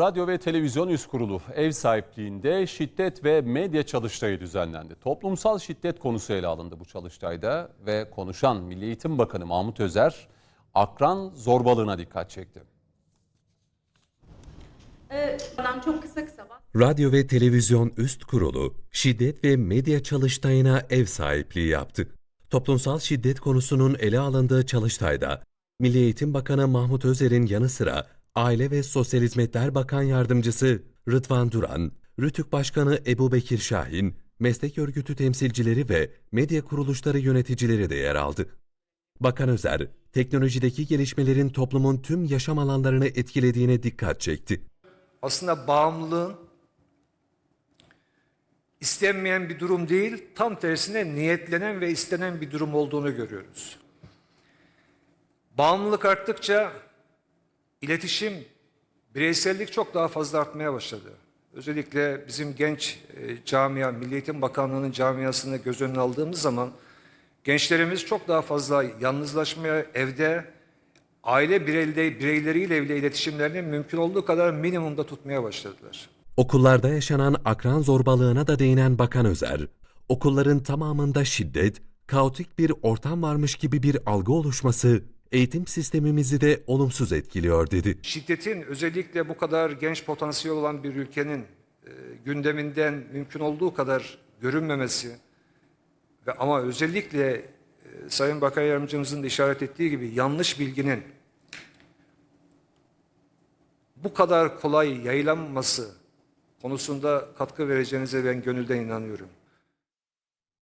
Radyo ve Televizyon Üst Kurulu ev sahipliğinde şiddet ve medya çalıştayı düzenlendi. Toplumsal şiddet konusu ele alındı bu çalıştayda ve konuşan Milli Eğitim Bakanı Mahmut Özer akran zorbalığına dikkat çekti. Ee, adam çok kısa kısa bak. Radyo ve Televizyon Üst Kurulu, şiddet ve medya çalıştayına ev sahipliği yaptı. Toplumsal şiddet konusunun ele alındığı çalıştayda, Milli Eğitim Bakanı Mahmut Özer'in yanı sıra Aile ve Sosyal Hizmetler Bakan Yardımcısı Rıdvan Duran, Rütük Başkanı Ebu Bekir Şahin, meslek örgütü temsilcileri ve medya kuruluşları yöneticileri de yer aldı. Bakan Özer, teknolojideki gelişmelerin toplumun tüm yaşam alanlarını etkilediğine dikkat çekti. aslında bağımlılığın istenmeyen bir durum değil, tam tersine niyetlenen ve istenen bir durum olduğunu görüyoruz. Bağımlılık arttıkça iletişim, bireysellik çok daha fazla artmaya başladı. Özellikle bizim genç e, camia, Milli Eğitim Bakanlığı'nın camiasını göz önüne aldığımız zaman gençlerimiz çok daha fazla yalnızlaşmaya, evde aile bireyleri, bireyleriyle bile iletişimlerini mümkün olduğu kadar minimumda tutmaya başladılar. Okullarda yaşanan akran zorbalığına da değinen Bakan Özer, okulların tamamında şiddet, kaotik bir ortam varmış gibi bir algı oluşması eğitim sistemimizi de olumsuz etkiliyor dedi. Şiddetin özellikle bu kadar genç potansiyel olan bir ülkenin e, gündeminden mümkün olduğu kadar görünmemesi ve ama özellikle e, Sayın Bakan Yardımcımızın da işaret ettiği gibi yanlış bilginin bu kadar kolay yayılanması konusunda katkı vereceğinize ben gönülden inanıyorum.